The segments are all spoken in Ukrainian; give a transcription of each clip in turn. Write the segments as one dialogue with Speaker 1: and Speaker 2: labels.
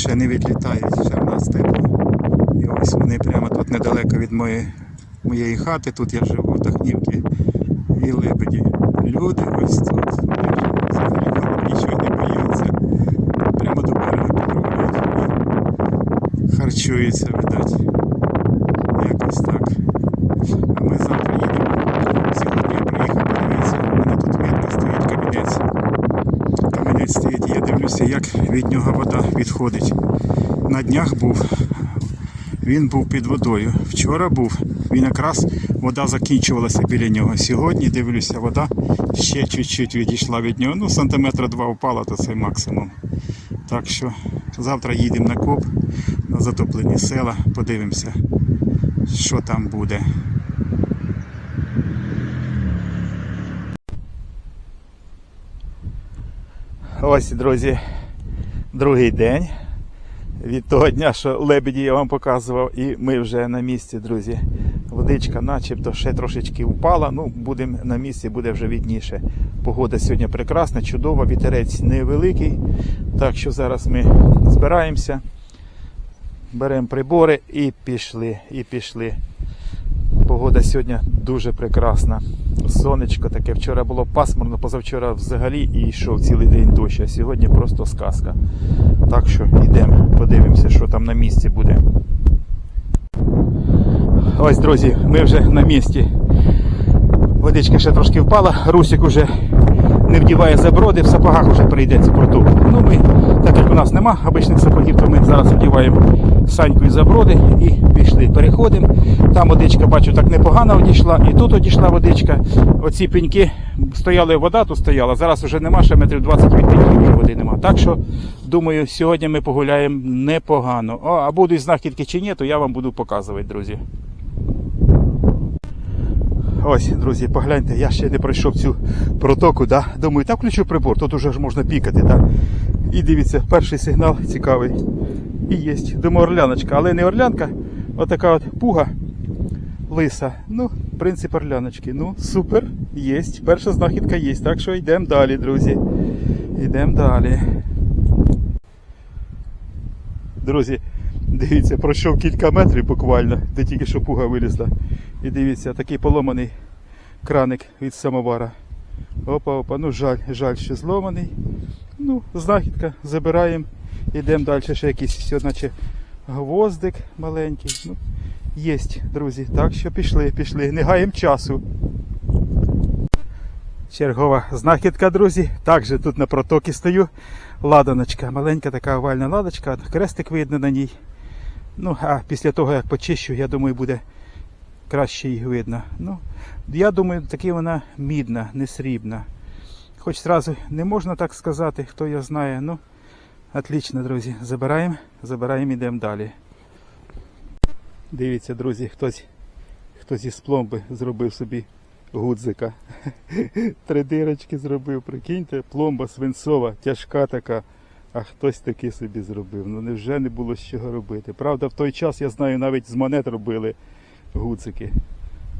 Speaker 1: ще не відлітають, вже в. І ось вони прямо тут недалеко від моєї, моєї хати, тут я живу Дахнівки. І лебеді. Люди ось тут. Взагалі нічого не бояться. Прямо до берега підробляють і харчуються, видать. Якось так. А ми завтра їдемо. Сьогодні я приїхав подивитися, у мене тут мирно стоїть камінець. Камінець стоїть, і як від нього вода відходить. На днях був, він був під водою. Вчора був, він якраз вода закінчувалася біля нього. Сьогодні дивлюся, вода ще чуть-чуть відійшла від нього. Ну, сантиметра два впала, то це максимум. Так що завтра їдемо на коп, на затоплені села, подивимося, що там буде. Ось, друзі, другий день від того дня, що лебеді я вам показував, і ми вже на місці, друзі. Водичка начебто ще трошечки впала, ну будемо на місці, буде вже відніше. Погода сьогодні прекрасна, чудова, вітерець невеликий. Так що зараз ми збираємося, беремо прибори і пішли, і пішли. Погода сьогодні дуже прекрасна. Сонечко таке. Вчора було пасмурно, позавчора взагалі і йшов цілий день дощ, а сьогодні просто сказка. Так що йдемо, подивимося, що там на місці буде. Ось, друзі, ми вже на місці. Водичка ще трошки впала, Русик уже не вдіває заброди, в сапогах вже прийдеться протук. Ну ми, так як у нас нема обичних сапогів, то ми зараз вдіваємо саньку і заброди і пішли. Переходимо. Там водичка, бачу, так непогано одійшла, і тут одійшла водичка. Оці пеньки стояли, вода тут стояла, зараз вже нема, ще метрів 20 від пеньків вже води нема. Так що, думаю, сьогодні ми погуляємо непогано. О, а будуть знахідки чи ні, то я вам буду показувати, друзі. Ось, друзі, погляньте, я ще не пройшов цю протоку, да? думаю, та включу прибор, тут уже ж можна пікати. Да? І дивіться, перший сигнал цікавий. І є. Думаю, орляночка, але не орлянка, отака от пуга лиса. Ну, принцип орляночки. Ну, супер, є. Перша знахідка є. Так що йдемо далі, друзі. Йдемо далі. Друзі, дивіться, пройшов кілька метрів буквально, де тільки що пуга вилізла. І дивіться, такий поломаний краник від самовара. Опа, опа, ну жаль, жаль, що зломаний. Ну, знахідка, забираємо, йдемо далі. Ще якийсь наче гвоздик маленький. Ну, єсть, друзі. Так що пішли, пішли. Не гаємо часу. Чергова знахідка, друзі. Також тут на протокі стою. Ладаночка, маленька така овальна ладочка, крестик видно на ній. Ну, а після того, як почищу, я думаю, буде краще їх видно. Ну, я думаю, таки вона мідна, не срібна. Хоч зразу не можна так сказати, хто його знає. Ну, отлично, друзі. Забираємо, забираємо, йдемо далі. Дивіться, друзі, хтось, хтось із пломби зробив собі гудзика. Три дирочки зробив, прикиньте, пломба свинцова, тяжка така. А хтось таки собі зробив. Ну невже не було з чого робити? Правда, в той час, я знаю, навіть з монет робили гудзики.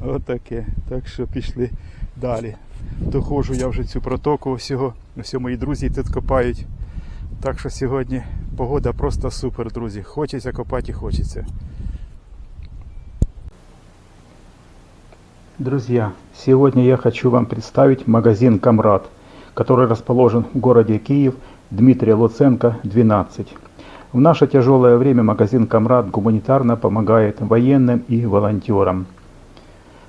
Speaker 1: Отаке. Так що пішли далі. Доходжу я вже цю протоку всього. Ось мої друзі тут копають. Так що сьогодні погода просто супер, друзі. Хочеться копати і хочеться. Друзья, сегодня я хочу вам представить магазин «Камрад», который расположен в городе Киев, Дмитрия Луценко, 12. В наше тяжелое время магазин «Камрад» гуманитарно помогает военным и волонтерам.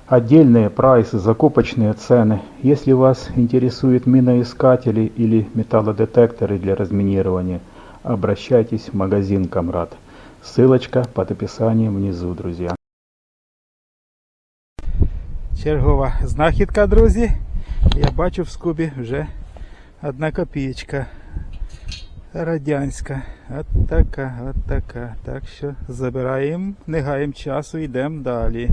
Speaker 1: Отдельные прайсы, закупочные цены. Если вас интересуют миноискатели или металлодетекторы для разминирования, обращайтесь в магазин «Камрад». Ссылочка под описанием внизу, друзья. Чергова знахідка, друзі. Я бачу в скубі вже одна копієчка. Радянська. От така, от така. Так що забираємо, не гаємо часу, йдемо далі.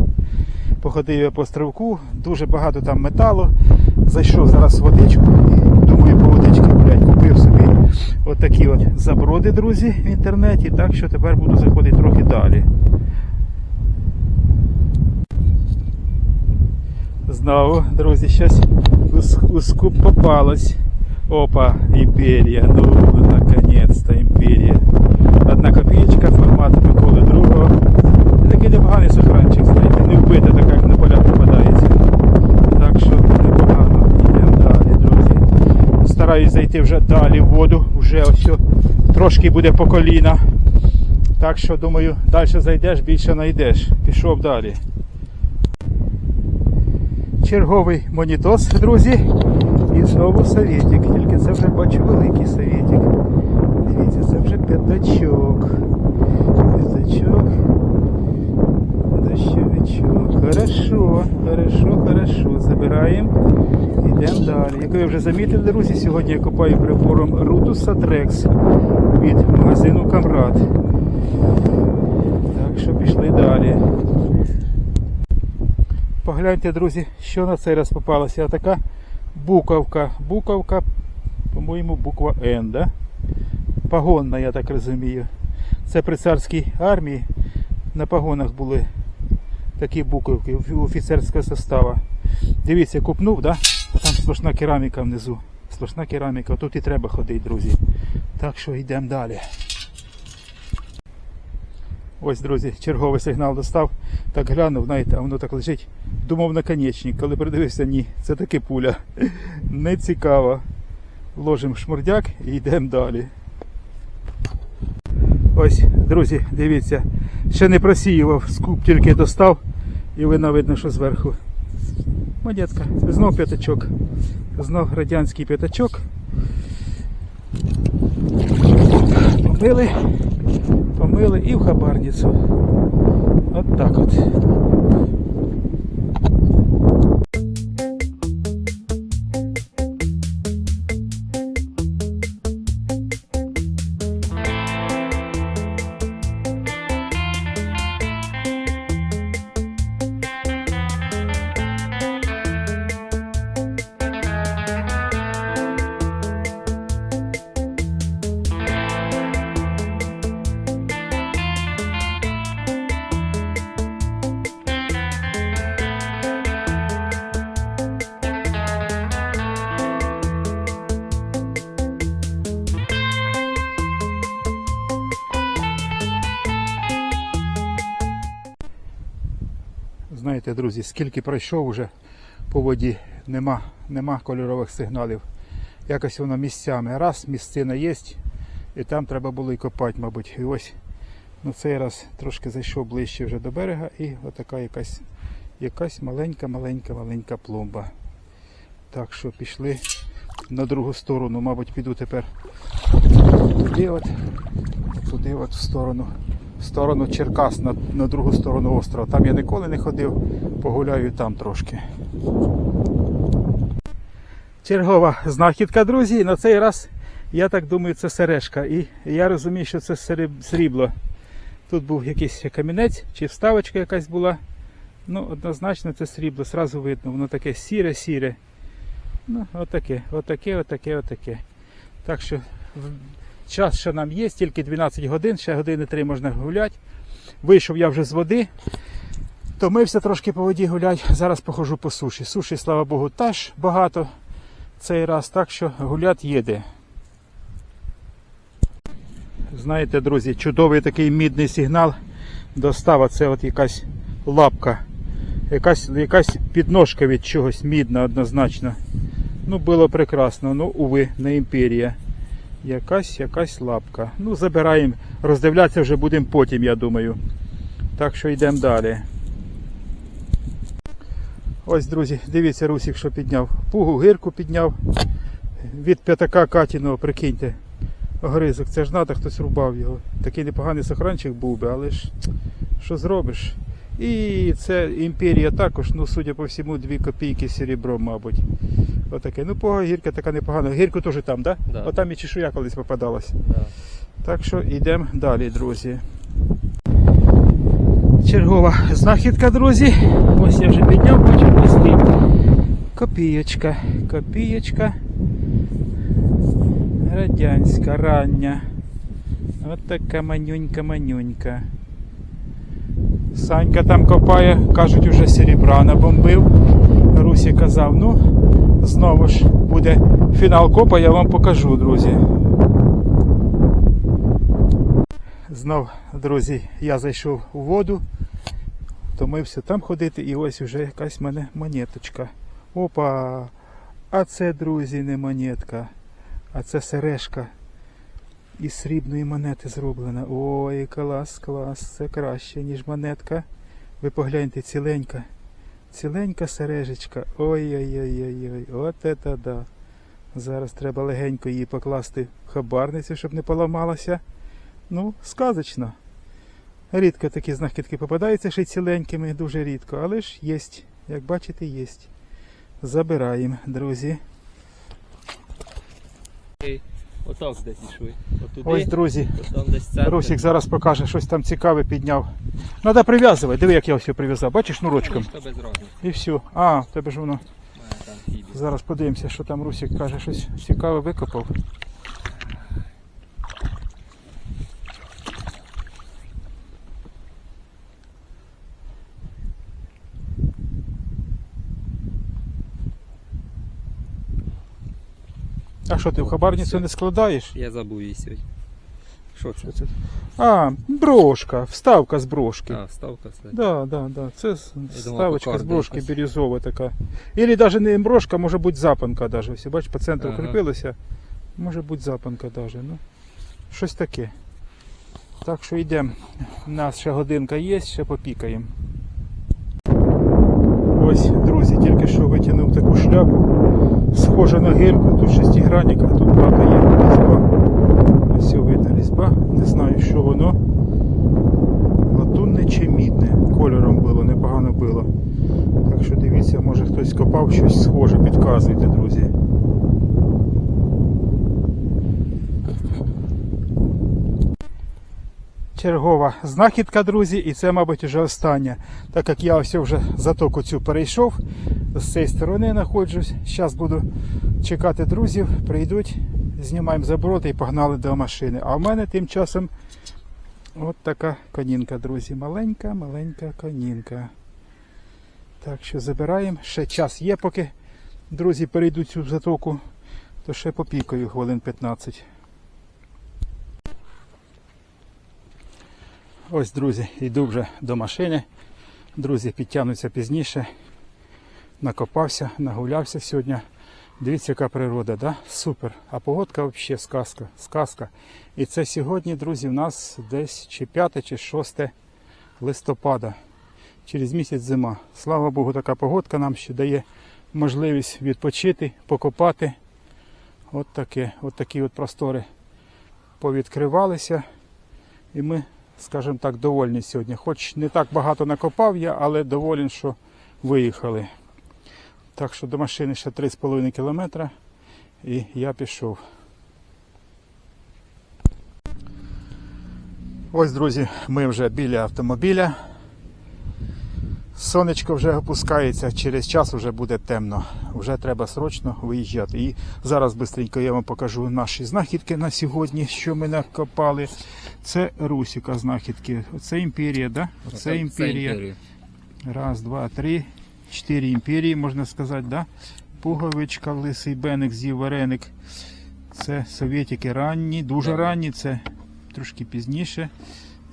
Speaker 1: Походив я по стровку, дуже багато там металу. Зайшов зараз водичку і думаю по водички гулять. Купив собі отакі от заброди, друзі, в інтернеті. Так що тепер буду заходити трохи далі. Знову, друзі, щось у, у скуп попалось. Опа, імперія. Ну, йти вже далі в воду, вже ось трошки буде по коліна. Так що думаю, далі зайдеш, більше знайдеш. Пішов далі. Черговий монітос, друзі. І знову совєтик. Тільки це вже бачу великий совєтик. Дивіться, це вже п'ятачок. П'ятачок. Дощовичок. Хорошо, хорошо, хорошо. Забираємо. Йдемо далі. Як ви вже замітили, друзі, сьогодні я копаю прибором Rutus Atrex від магазину Камрад. Так що пішли далі. Погляньте, друзі, що на цей раз попалося. Така буковка. Буковка, по-моєму, буква Н, да? Погонна, я так розумію. Це при царській армії на погонах були такі буковки офіцерського состава. Дивіться, купнув, да? там сплошна кераміка внизу. Сплошна кераміка, тут і треба ходити, друзі. Так що йдемо далі. Ось, друзі, черговий сигнал достав. Так глянув, знаєте, а воно так лежить. Думав наконечник, коли придивився, ні, це таки пуля. Не цікаво. Ложимо шмурдяк і йдемо далі. Ось, друзі, дивіться. Ще не просіював, скуп тільки достав і видно, видно, що зверху. Монетка. Знов п'ятачок. Знов радянський п'ятачок. Помили, помили і в хабарницю. От так от. Знаєте, друзі, скільки пройшов уже по воді, нема, нема кольорових сигналів. Якось воно місцями. Раз місцина є, і там треба було і копати, мабуть. І ось ну, цей раз трошки зайшов ближче вже до берега і отака якась, якась маленька, маленька, маленька пломба. Так що пішли на другу сторону, мабуть, піду тепер туди от, туди от в сторону в сторону Черкас на, на другу сторону острова. Там я ніколи не ходив, погуляю там трошки. Чергова знахідка, друзі. На цей раз, я так думаю, це сережка. І я розумію, що це срібло. Тут був якийсь камінець чи вставочка якась була. Ну, однозначно це срібло, зразу видно, воно таке сіре-сіре. Ну, отаке, отаке, отаке, отаке. Так що час ще нам є, тільки 12 годин, ще години 3 можна гуляти. Вийшов я вже з води, томився трошки по воді гулять. Зараз походжу по суші. Суші, слава Богу, теж багато цей раз, так що гулять їде. Знаєте, друзі, чудовий такий мідний сигнал достава. Це от якась лапка. Якась, якась підножка від чогось мідна однозначно. Ну, було прекрасно, ну, уви, не імперія. Якась якась лапка. Ну, забираємо, роздивлятися вже будемо потім, я думаю. Так що йдемо далі. Ось, друзі, дивіться, Русік, що підняв. Пугу гирку підняв. Від п'ятака Катіного, прикиньте. Огризок, це ж треба, хтось рубав його. Такий непоганий сохранчик був би, але ж що зробиш? І це імперія також, ну, судя по всьому, 2 копійки серебром, мабуть. Отаке. Ну, пуга гірка така непогана. Гірку теж там? Да?
Speaker 2: Да.
Speaker 1: Отам і чешуя колись попадалась.
Speaker 2: Да.
Speaker 1: Так що йдемо далі, друзі. Чергова знахідка, друзі. Ось я вже підняв, бачу листи. Копієчка. Копієчка. Радянська, рання. От така манюнька, манюнька. Санька там копає, кажуть, уже серебра набомбив. Русі казав, ну, знову ж буде фінал копа, я вам покажу, друзі. Знов, друзі, я зайшов у воду, втомився там ходити, і ось вже якась в мене монеточка. Опа! А це, друзі, не монетка. А це сережка із срібної монети зроблена. Ой, клас, клас, це краще, ніж монетка. Ви погляньте, ціленька. Ціленька сережечка. Ой-ой-ой-ой-ой. От це да. Зараз треба легенько її покласти в хабарницю, щоб не поламалася. Ну, сказочно. Рідко такі знахідки попадаються ще й ціленькими, дуже рідко, але ж є. Як бачите, є. Забираємо, друзі.
Speaker 2: Отак десь йшли. Отуди,
Speaker 1: Ось, друзі,
Speaker 2: там десь центр.
Speaker 1: Русик зараз покаже, щось там цікаве підняв. Треба прив'язувати. Диви, як я все прив'язав. Бачиш шнурочком?
Speaker 2: Що без розміру.
Speaker 1: І все. А, в тебе ж воно.
Speaker 2: Там фібі.
Speaker 1: Зараз подивимося, що там Русик каже, щось цікаве викопав. А що ти в хабарницю не складаєш?
Speaker 2: Я забув її сьогодні. Що це?
Speaker 1: Що це? А, брошка, вставка з брошки.
Speaker 2: А, ставка стоїть.
Speaker 1: Да, да, да. Це с-
Speaker 2: думав,
Speaker 1: ставочка з
Speaker 2: кокарда
Speaker 1: брошки
Speaker 2: якась.
Speaker 1: бірюзова така. Или навіть не брошка, може бути запанка даже. Ось, бач, по центру
Speaker 2: Ага.
Speaker 1: кріпилася. Може бути запанка даже. Ну, щось таке. Так що йдемо. У нас ще годинка є, ще попікаємо. Ось, друзі, тільки що витягнув таку шляпу. Схожа на гельку, тут шестигранник, а тут правда є різьба. Ось видно різьба. Не знаю, що воно. Латунне чи мідне. Кольором було, непогано було. Так що дивіться, може хтось копав щось схоже, підказуйте, друзі. Чергова знахідка, друзі, і це, мабуть, вже остання. Так як я ось вже затоку цю перейшов, з цієї сторони знаходжусь. Зараз буду чекати друзів, прийдуть, знімаємо заброти і погнали до машини. А в мене тим часом От така конінка, друзі. Маленька, маленька конінка. Так що забираємо. Ще час є, поки друзі перейдуть цю затоку, то ще попікаю хвилин 15. Ось, друзі, йду вже до машини. Друзі, підтягнуться пізніше. Накопався, нагулявся сьогодні. Дивіться, яка природа, да? Супер. А погодка взагалі сказка. сказка. І це сьогодні, друзі, в нас десь чи 5 чи 6 листопада. Через місяць зима. Слава Богу, така погодка нам ще дає можливість відпочити, покопати. От таке, от такі от простори повідкривалися. І ми, скажімо так, довольні сьогодні. Хоч не так багато накопав я, але доволен, що виїхали. Так що до машини ще 3,5 кілометра і я пішов. Ось, друзі, ми вже біля автомобіля. Сонечко вже опускається, через час вже буде темно. Вже треба срочно виїжджати. І зараз швидко я вам покажу наші знахідки на сьогодні, що ми накопали. Це Русіка знахідки. Оце імперія, да? Оце імперія. Раз, два, три, чотири імперії, можна сказати, да? Пуговичка, лисий беник, вареник. Це совєтики ранні, дуже ранні, це трошки пізніше.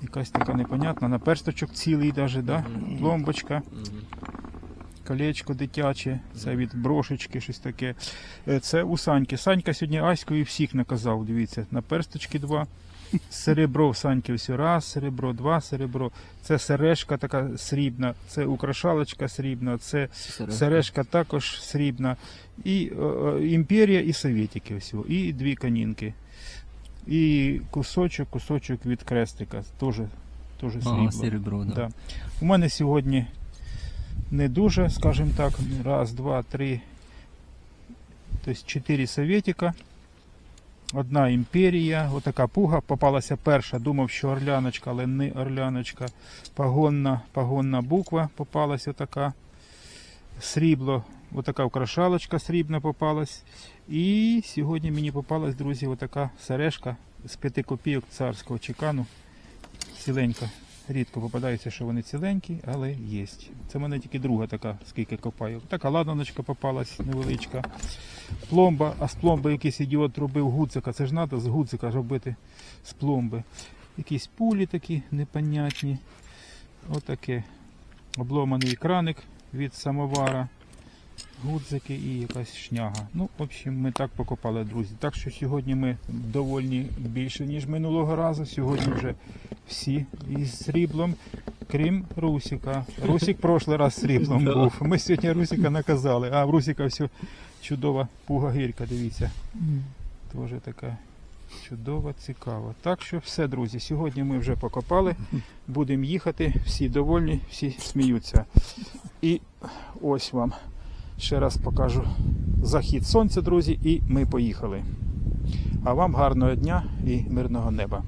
Speaker 1: Якась така непонятна. Наперсточок цілий даже, да? Пломбочка, колечко дитяче, це від брошечки, щось таке. Е, Це у Саньки. Санька сьогодні Аською всіх наказав, дивіться, наперсточки два. Серебро в Саньки ось раз, серебро, два серебро. Це сережка така срібна, це украшалочка срібна, це сережка також срібна. І е, е, імперія і совєтики ось. І дві канінки. І кусочок, кусочок від крестика. Теж, срібло.
Speaker 2: Серебро, да.
Speaker 1: Да. У мене сьогодні не дуже, скажімо так, раз, два, три, тобто чотири совєтика, одна імперія, отака пуга, попалася перша, думав, що орляночка, але не орляночка. Погонна, погонна буква попалася така. Срібло, отака украшалочка срібна попалась. І сьогодні мені попалась, друзі, отака сережка з 5 копійок царського чекану. Ціленька. Рідко попадається, що вони ціленькі, але є. Це в мене тільки друга така, скільки копаю. Така ладаночка попалась невеличка. Пломба, а з пломби якийсь ідіот робив гуцика. Це ж треба з гуцика робити з пломби. Якісь пулі такі непонятні. Отаке. Обломаний краник від самовара. Гудзики і якась шняга. Ну, в общем, ми так покопали, друзі. Так що сьогодні ми довольні більше, ніж минулого разу. Сьогодні вже всі із сріблом, крім Русіка. Русік прошлий раз сріблом був. Ми сьогодні Русіка наказали, а в Русіка все чудова пуга гирька, дивіться. Теж така чудова, цікава. Так що все, друзі, сьогодні ми вже покопали, будемо їхати, всі довольні, всі сміються. І ось вам ще раз покажу захід сонця, друзі, і ми поїхали. А вам гарного дня і мирного неба.